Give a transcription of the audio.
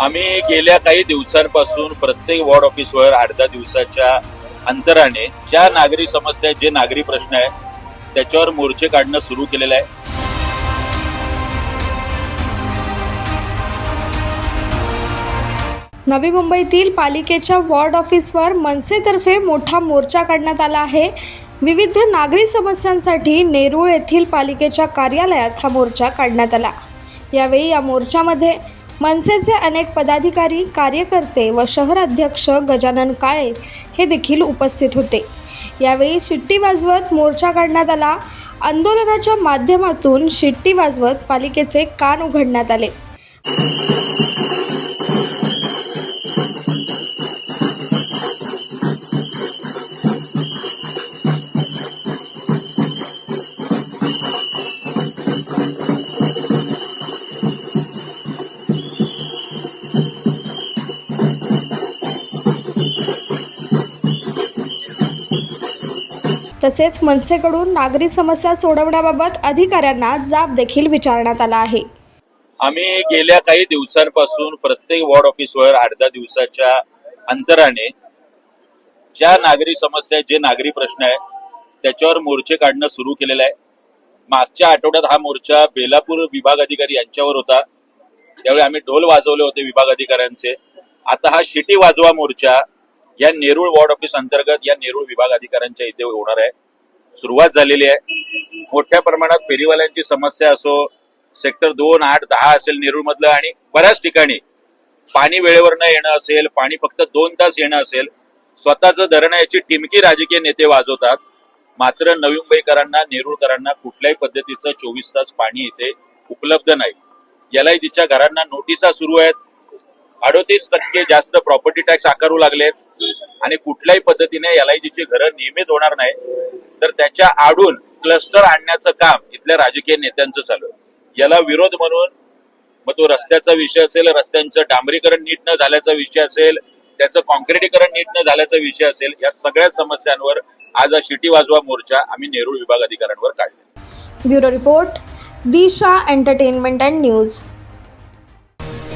आम्ही गेल्या काही दिवसांपासून प्रत्येक वॉर्ड ऑफिसवर आठ दहा दिवसाच्या अंतराने ज्या नागरी समस्या आहेत, जे नागरी प्रश्न आहेत त्याच्यावर मोर्चे काढणं सुरू केलेलं आहे. नवी मुंबईतील पालिकेच्या वॉर्ड ऑफिसवर मनसेतर्फे मोठा मोर्चा काढण्यात आला आहे. विविध नागरी समस्यांसाठी नेरूळ येथील पालिकेच्या कार्यालयात हा मोर्चा काढण्यात आला. यावेळी या मोर्चामध्ये मनसेचे अनेक पदाधिकारी कार्यकर्ते व शहराध्यक्ष गजानन काळे हे देखील उपस्थित होते. यावेळी शिट्टी वाजवत मोर्चा काढण्यात आला. आंदोलनाच्या माध्यमातून शिट्टी वाजवत पालिकेचे कान उघडण्यात आले. तसेच मनसेकडून नागरी समस्या सोडवण्याबाबत अधिकाऱ्यांना जाब देखील विचारण्यात आला आहे. आम्ही गेल्या काही दिवसांपासून प्रत्येक वॉर्ड ऑफिसवर आठ दहा दिवसाच्या अंतराने ज्या नागरी समस्या जे नागरी प्रश्न आहे त्याच्यावर मोर्चे काढणं सुरू केलेलं आहे. मागच्या आठवड्यात हा मोर्चा बेलापूर विभाग अधिकारी यांच्यावर होता. त्यावेळी आम्ही ढोल वाजवले होते विभाग अधिकाऱ्यांचे आता हा शिटी वाजवा मोर्चा या नेरूळ वॉर्ड ऑफिस अंतर्गत या नेरूळ विभाग अधिकाऱ्यांच्या इथे होणार आहे. सुरुवात झालेली आहे. मोठ्या प्रमाणात फेरीवाल्यांची समस्या असो सेक्टर दोन आठ दहा असेल नेरूळ मधलं आणि बऱ्याच ठिकाणी पाणी वेळेवर न येणं असेल पाणी फक्त दोन तास येणं असेल स्वतःच धरण याची टिमकी राजकीय नेते वाजवतात. मात्र नवी मुंबईकरांना नेरूळकरांना कुठल्याही पद्धतीचं चोवीस तास पाणी इथे उपलब्ध नाही. यालाही तिच्या घरांना नोटिसा सुरू आहेत. अडोतीस टक्के जास्त प्रॉपर्टी टॅक्स आकारू लागलेत आणि कुठल्याही पद्धतीने यालाही तिची घरं नियमित होणार नाही. तर त्याच्या आडून क्लस्टर आणण्याचं काम इथल्या राजकीय नेत्यांचं चालू आहे. याला विरोध म्हणून मग तो रस्त्याचा विषय असेल रस्त्यांचं डांबरीकरण नीट न झाल्याचा विषय असेल त्याचं कॉन्क्रिटीकरण नीट न झाल्याचा विषय असेल या सगळ्या समस्यांवर आज हा शिटी वाजवा मोर्चा आम्ही नेरूळ विभाग अधिकाऱ्यांवर काढला. Bureau report Disha entertainment and news.